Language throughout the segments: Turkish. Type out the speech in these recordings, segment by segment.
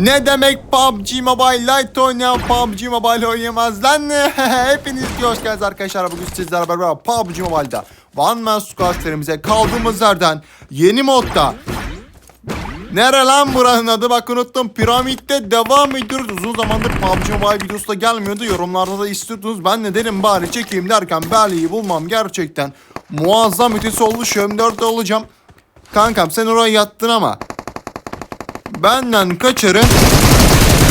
Ne demek PUBG Mobile Lite oynayan PUBG Mobile oynayamaz lan? Hepiniz hoş geldiniz arkadaşlar. Bugün sizlerle beraber PUBG Mobile'da One Man Squad serimize kaldığımız yerden yeni modda Nere lan buranın adı bak unuttum. Piramitte devam ediyoruz. Uzun zamandır PUBG Mobile videosu da gelmiyordu. Yorumlarda da istiyordunuz. Ben de dedim bari çekeyim derken Berli'yi bulmam gerçekten muazzam ötesi oldu. Şu M4'de olacağım. Kankam sen oraya yattın ama benden kaçarın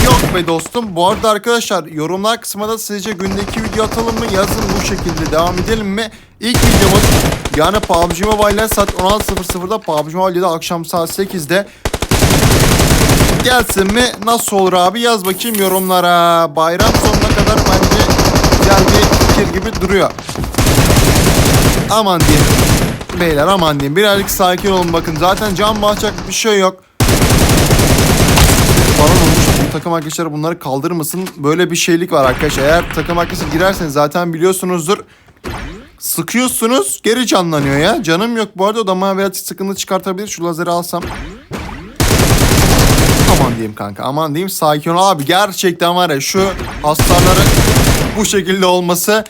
yok be dostum. Bu arada arkadaşlar yorumlar kısmında sizce günde video atalım mı? Yazın bu şekilde devam edelim mi? İlk videomuz yani PUBG Mobile'den saat 16.00'da PUBG Mobile'de akşam saat 8'de gelsin mi? Nasıl olur abi? Yaz bakayım yorumlara. Bayram sonuna kadar bence güzel bir fikir gibi duruyor. Aman diyeyim. Beyler aman diyeyim. Birazcık sakin olun bakın. Zaten can bahçak bir şey yok. Falan olmuş. Takım arkadaşları bunları kaldırmasın. Böyle bir şeylik var arkadaşlar. Eğer takım arkadaşı girerseniz zaten biliyorsunuzdur. Sıkıyorsunuz geri canlanıyor ya. Canım yok bu arada o da birazcık sıkıntı çıkartabilir. Şu lazeri alsam. Aman diyeyim kanka aman diyeyim sakin ol abi. Gerçekten var ya şu hasarların bu şekilde olması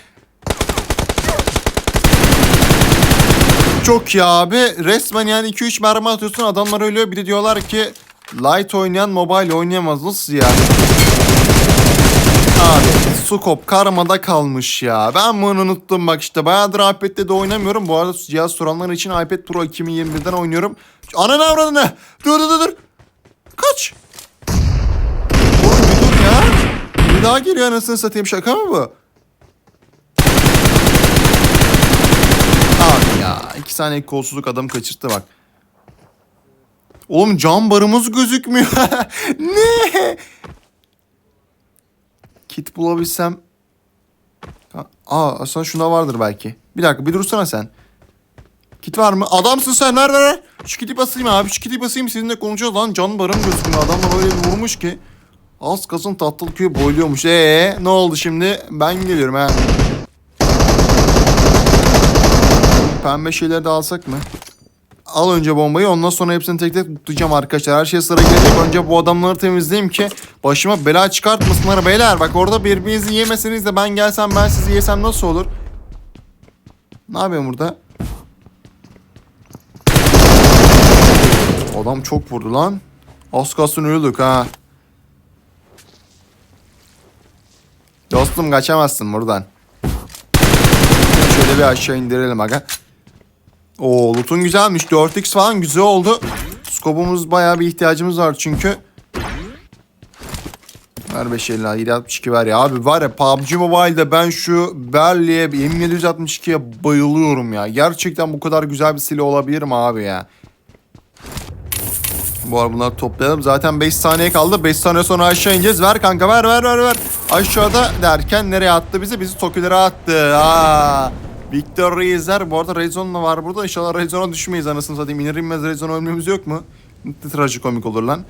çok iyi abi. Resmen yani 2-3 mermi atıyorsun adamlar ölüyor. Bir de diyorlar ki light oynayan mobile oynayamaz. Nasıl ya? Abi Sukop karmada kalmış ya. Ben bunu unuttum bak işte. Bayağıdır iPad'de de oynamıyorum. Bu arada cihaz soranlar için iPad Pro 2021'den oynuyorum. Ananı avradını. Dur dur dur dur. Kaç. Bir dur ya. Bir daha geliyor anasını satayım. Şaka mı bu? Abi ya. iki saniye kolsuzluk adam kaçırttı bak. Oğlum cam barımız gözükmüyor. ne? Kit bulabilsem. Aa aslında şunda vardır belki. Bir dakika bir dursana sen. Kit var mı? Adamsın sen ver ver ver. Şu kiti basayım abi şu kiti basayım sizinle konuşacağız lan. Can barım gözükmüyor. Adamlar öyle bir vurmuş ki. Az kasın tatlı köyü boyluyormuş. Ee ne oldu şimdi? Ben geliyorum ha. Pembe şeyleri de alsak mı? Al önce bombayı ondan sonra hepsini tek tek tutacağım arkadaşlar. Her şey sıra gelecek. Önce bu adamları temizleyeyim ki başıma bela çıkartmasınlar beyler. Bak orada birbirinizi yemeseniz de ben gelsem ben sizi yesem nasıl olur? Ne yapıyorum burada? Adam çok vurdu lan. Az kalsın öldük ha. Dostum kaçamazsın buradan. Şöyle bir aşağı indirelim aga. Oo loot'un güzelmiş. 4x falan güzel oldu. Skobumuz bayağı bir ihtiyacımız var çünkü. Ver 550 762 ver ya. Abi var ya PUBG Mobile'de ben şu Berli'ye M762'ye bayılıyorum ya. Gerçekten bu kadar güzel bir silah olabilir mi abi ya? Bu arada bunları toplayalım. Zaten 5 saniye kaldı. 5 saniye sonra aşağı ineceğiz. Ver kanka ver ver ver ver. Aşağıda derken nereye attı bizi? Bizi Tokilere attı. Aa. Victor Reis'ler. Bu arada Rezon da var burada. İnşallah Rezon'a düşmeyiz anasını satayım. İner inmez Rezon'a ölmemiz yok mu? Trajikomik olur lan.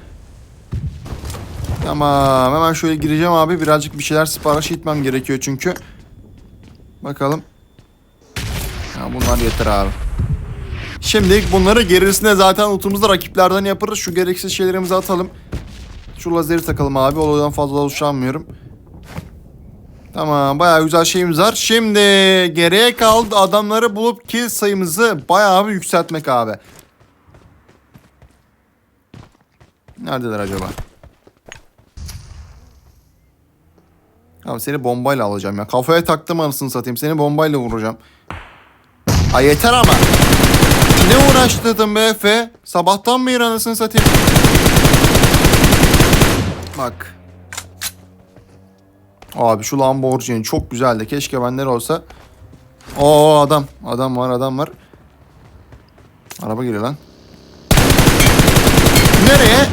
Tamam. Hemen şöyle gireceğim abi. Birazcık bir şeyler sipariş etmem gerekiyor çünkü. Bakalım. Ya bunlar yeter abi. Şimdilik bunları gerisine zaten utumuzda rakiplerden yaparız. Şu gereksiz şeylerimizi atalım. Şu lazeri takalım abi. Olaydan fazla hoşlanmıyorum. Tamam bayağı güzel şeyimiz var. Şimdi geriye kaldı adamları bulup kill sayımızı bayağı bir yükseltmek abi. Neredeler acaba? Abi seni bombayla alacağım ya. Kafaya taktım anasını satayım. Seni bombayla vuracağım. Ay yeter ama. Ne uğraştırdın be Efe? Sabahtan beri anasını satayım. Bak. Abi şu Lamborghini çok güzeldi. Keşke benden olsa. Oo adam. Adam var adam var. Araba geliyor lan. Nereye?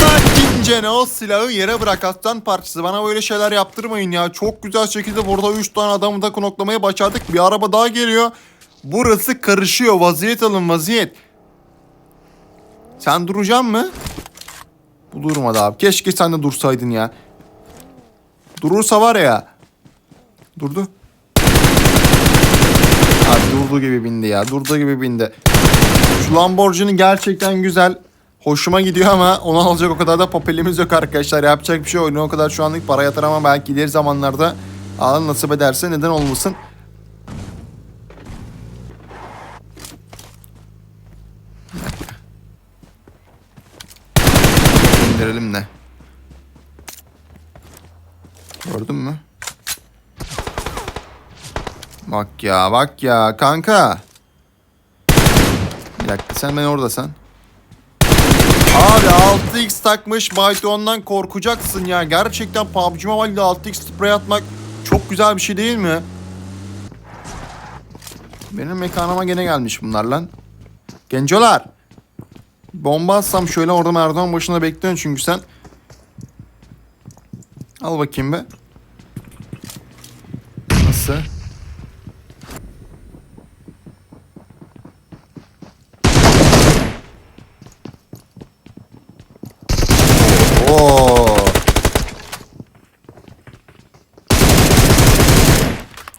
Sakince ne o silahı yere bırak aslan parçası. Bana böyle şeyler yaptırmayın ya. Çok güzel şekilde burada 3 tane adamı da knoklamayı başardık. Bir araba daha geliyor. Burası karışıyor. Vaziyet alın vaziyet. Sen duracaksın mı? Bu durmadı abi. Keşke sen de dursaydın ya. Durursa var ya. Durdu. Abi durduğu gibi bindi ya. Durduğu gibi bindi. Şu Lamborghini gerçekten güzel. hoşuma gidiyor ama onu alacak o kadar da papelimiz yok arkadaşlar. Yapacak bir şey yok. Oyuna o kadar şu anlık para yatıramam. Belki ileri zamanlarda Allah nasip ederse neden olmasın. İndirelim de. Gördün mü? Bak ya bak ya kanka. Bir dakika sen ben oradasın. Abi 6x takmış Byte ondan korkacaksın ya. Gerçekten PUBG Mobile'de 6x sprey atmak çok güzel bir şey değil mi? Benim mekanıma gene gelmiş bunlar lan. Gencolar. Bomba atsam şöyle orada merdiven başında bekliyorsun çünkü sen. Al bakayım be. Oo.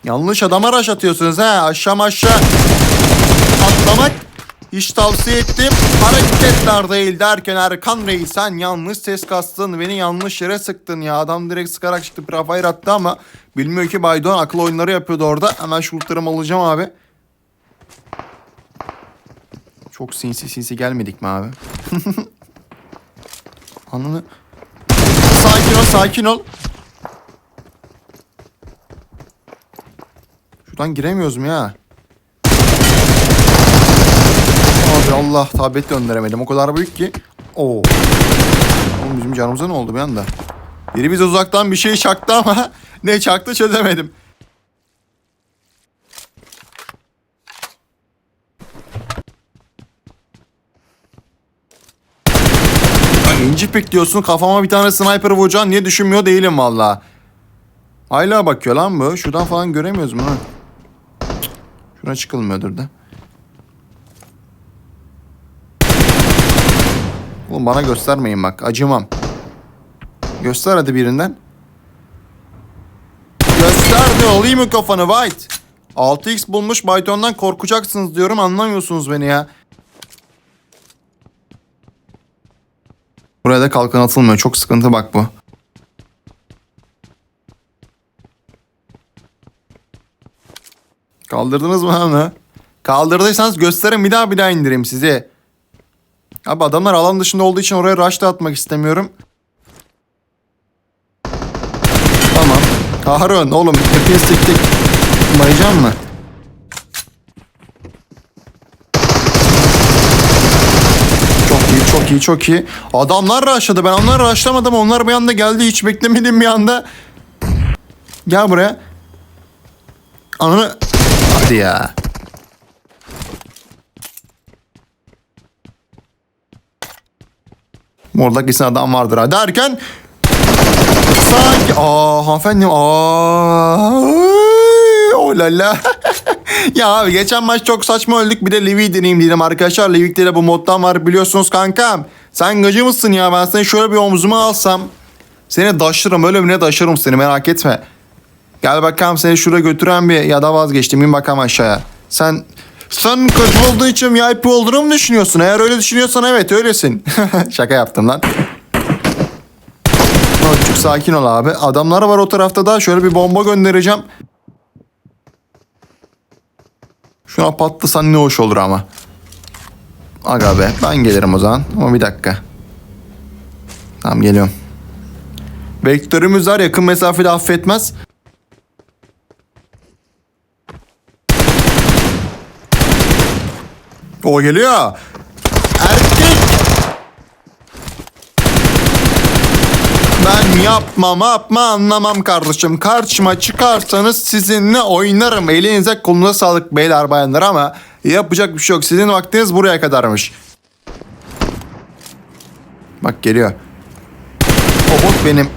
Yanlış adama rush atıyorsunuz ha. Aşağı aşağı atlamak hiç tavsiye ettim. Hareketler değil derken Erkan Reis sen yanlış ses kastın. Beni yanlış yere sıktın ya. Adam direkt sıkarak çıktı. Prefire attı ama bilmiyor ki Baydon akıl oyunları yapıyordu orada. Hemen şurtlarımı alacağım abi. Çok sinsi sinsi gelmedik mi abi? Ananı... Sakin ol, sakin ol. Şuradan giremiyoruz mu ya? Abi Allah tablet döndüremedim. O kadar büyük ki. Oo. Oğlum bizim canımıza ne oldu bir anda? Biri bize uzaktan bir şey çaktı ama ne çaktı çözemedim. İnci pik diyorsun kafama bir tane sniper vuracaksın niye düşünmüyor değilim valla. Hala bakıyor lan bu. Şuradan falan göremiyoruz mu? Şuna çıkılmıyordur da. Oğlum bana göstermeyin bak. Acımam. Göster hadi birinden. Göster de alayım mı kafanı White? 6x bulmuş Python'dan korkacaksınız diyorum anlamıyorsunuz beni ya. Buraya da kalkan atılmıyor. Çok sıkıntı bak bu. Kaldırdınız mı onu? Kaldırdıysanız gösterin bir daha bir daha indireyim sizi. Abi adamlar alan dışında olduğu için oraya rush da atmak istemiyorum. Tamam. Harun oğlum hepiniz tek tek bayacağım mı? Çok iyi çok iyi çok iyi. Adamlar rushladı ben onları rushlamadım onlar bir anda geldi hiç beklemedim bir anda. Gel buraya. Ananı... Hadi ya. Orada kesin adam vardır ha. Derken sanki aa hanımefendim aa oh la la. Ya abi geçen maç çok saçma öldük. Bir de Levi deneyim dedim arkadaşlar. Levik'te de bu moddan var biliyorsunuz kankam. Sen gacı mısın ya? Ben seni şöyle bir omzuma alsam seni daşırım. Öyle ne daşırım seni? Merak etme. Gel bakalım seni şuraya götüren bir ya da vazgeçtim. İn bakalım aşağıya. Sen sen kötü olduğu için VIP olduğunu mu düşünüyorsun? Eğer öyle düşünüyorsan evet öylesin. Şaka yaptım lan. Azıcık sakin ol abi. Adamlar var o tarafta da şöyle bir bomba göndereceğim. Şuna patlasan ne hoş olur ama. Aga be ben gelirim o zaman. Ama bir dakika. Tamam geliyorum. Vektörümüz var yakın mesafede affetmez. O geliyor. Erkek. Ben yapmam yapma anlamam kardeşim. Karşıma çıkarsanız sizinle oynarım. Elinize kolunuza sağlık beyler bayanlar ama yapacak bir şey yok. Sizin vaktiniz buraya kadarmış. Bak geliyor. O bot benim.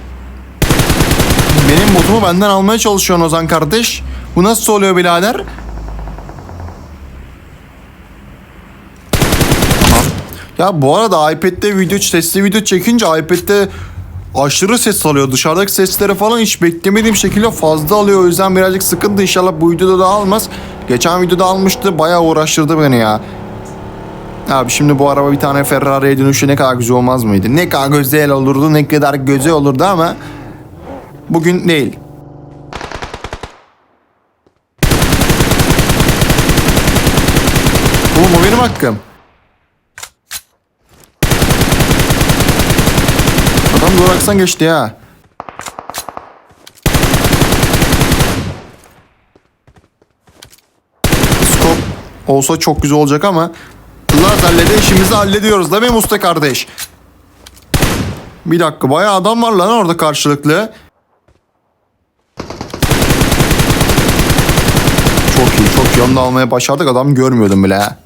Benim botumu benden almaya çalışıyorsun Ozan kardeş. Bu nasıl oluyor birader? Ya bu arada iPad'de video sesli video çekince iPad'de aşırı ses alıyor. Dışarıdaki sesleri falan hiç beklemediğim şekilde fazla alıyor. O yüzden birazcık sıkıntı. İnşallah bu videoda da almaz. Geçen videoda almıştı. Bayağı uğraştırdı beni ya. Abi şimdi bu araba bir tane Ferrari'ye dönüşü ne kadar güzel olmaz mıydı? Ne kadar güzel olurdu, ne kadar güzel olurdu ama bugün değil. Oğlum o benim hakkım. Duraksan geçti ya. Skop olsa çok güzel olacak ama lazerle de işimizi hallediyoruz değil mi Musta kardeş? Bir dakika bayağı adam var lan orada karşılıklı. Çok iyi çok iyi onu almaya başardık adam görmüyordum bile ha.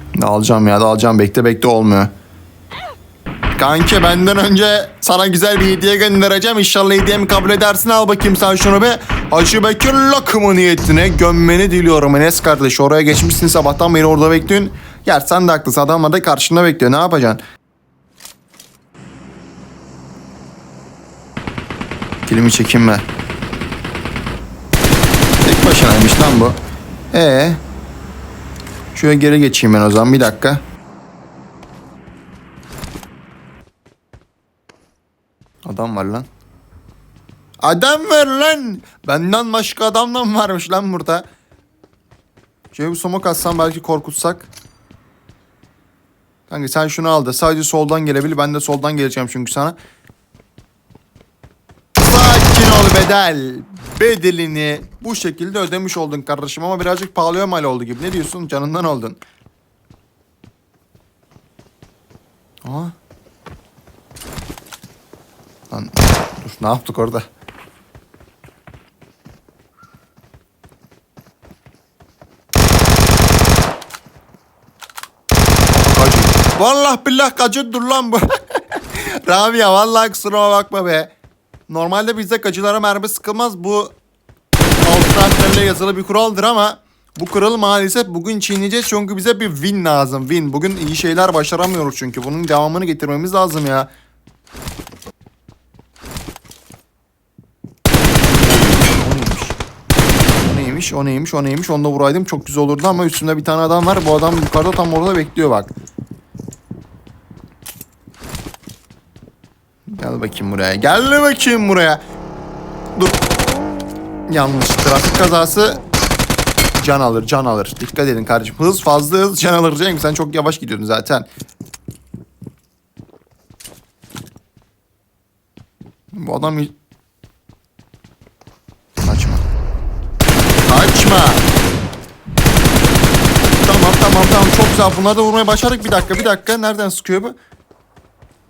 Ne alacağım ya da alacağım bekle bekle olmuyor. Kanki benden önce sana güzel bir hediye göndereceğim. İnşallah hediyemi kabul edersin. Al bakayım sen şunu bir. Hacı Bekir lakımı niyetine gömmeni diliyorum Enes kardeş. Oraya geçmişsin sabahtan beri orada bekliyorsun. Yer sen de haklısın. Adamlar da karşında bekliyor. Ne yapacaksın? Kilimi çekeyim ben. Tek başınaymış lan bu. Ee. Şöyle geri geçeyim ben o zaman bir dakika. Adam var lan. Adam var lan. Benden başka adamdan varmış lan burada. Şöyle bir somok atsam belki korkutsak. Kanka sen şunu al da sadece soldan gelebilir. Ben de soldan geleceğim çünkü sana. Sakin ol bedel. Bedelini bu şekilde ödemiş oldun kardeşim ama birazcık pahalıya mal oldu gibi. Ne diyorsun? Canından oldun. Aa. Lan dur ne yaptık orada? Vallahi billah kacıdır lan bu. Rabia vallahi kusuruma bakma be. Normalde bizde kacılara mermi sıkılmaz. Bu alt harflerle yazılı bir kuraldır ama bu kural maalesef bugün çiğneyeceğiz çünkü bize bir win lazım. Win. Bugün iyi şeyler başaramıyoruz çünkü. Bunun devamını getirmemiz lazım ya. O neymiş? O neymiş? O neymiş? Onu da vuraydım çok güzel olurdu ama üstümde bir tane adam var. Bu adam yukarıda tam orada bekliyor bak. Gel bakayım buraya. Gel bakayım buraya. Dur. Yanlış. Trafik kazası can alır, can alır. Dikkat edin kardeşim. Hız fazla hız can alır. Cenk sen çok yavaş gidiyordun zaten. Bu adam... Kaçma. Kaçma. Tamam tamam tamam çok güzel. Bunları da vurmaya başardık. Bir dakika bir dakika. Nereden sıkıyor bu?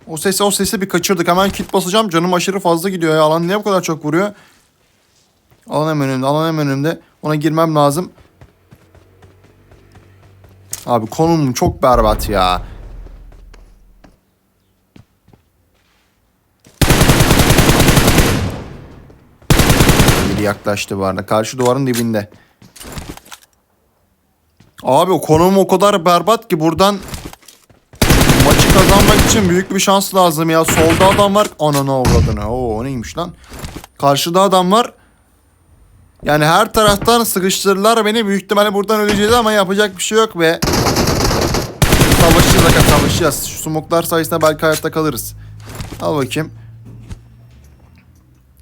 O sesi o sesi bir kaçırdık. Hemen kit basacağım. Canım aşırı fazla gidiyor ya. Alan niye bu kadar çok vuruyor? Alan hemen önümde. Alan hemen önümde. Ona girmem lazım. Abi konum çok berbat ya. Biri yaklaştı bu arada. Karşı duvarın dibinde. Abi o konum o kadar berbat ki buradan maçı kazanmak için büyük bir şans lazım ya. Solda adam var. Ananı avradını. Oo neymiş lan? Karşıda adam var. Yani her taraftan sıkıştırırlar beni. Büyük ihtimalle buradan öleceğiz ama yapacak bir şey yok be. Savaşacağız aga savaşacağız. Şu smoklar sayesinde belki hayatta kalırız. Al bakayım.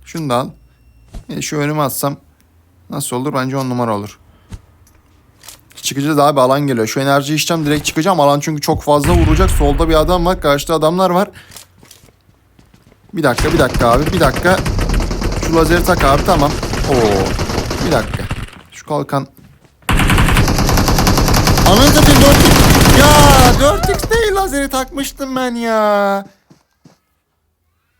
Şunu da al. E, şu önüme atsam nasıl olur? Bence on numara olur. Çıkacağız abi alan geliyor. Şu enerji içeceğim direkt çıkacağım. Alan çünkü çok fazla vuracak. Solda bir adam var. Karşıda adamlar var. Bir dakika bir dakika abi bir dakika. Şu lazeri tak abi tamam. Oo. Bir dakika. Şu kalkan. Ananı satayım 4x. Ya 4x değil lazeri takmıştım ben ya.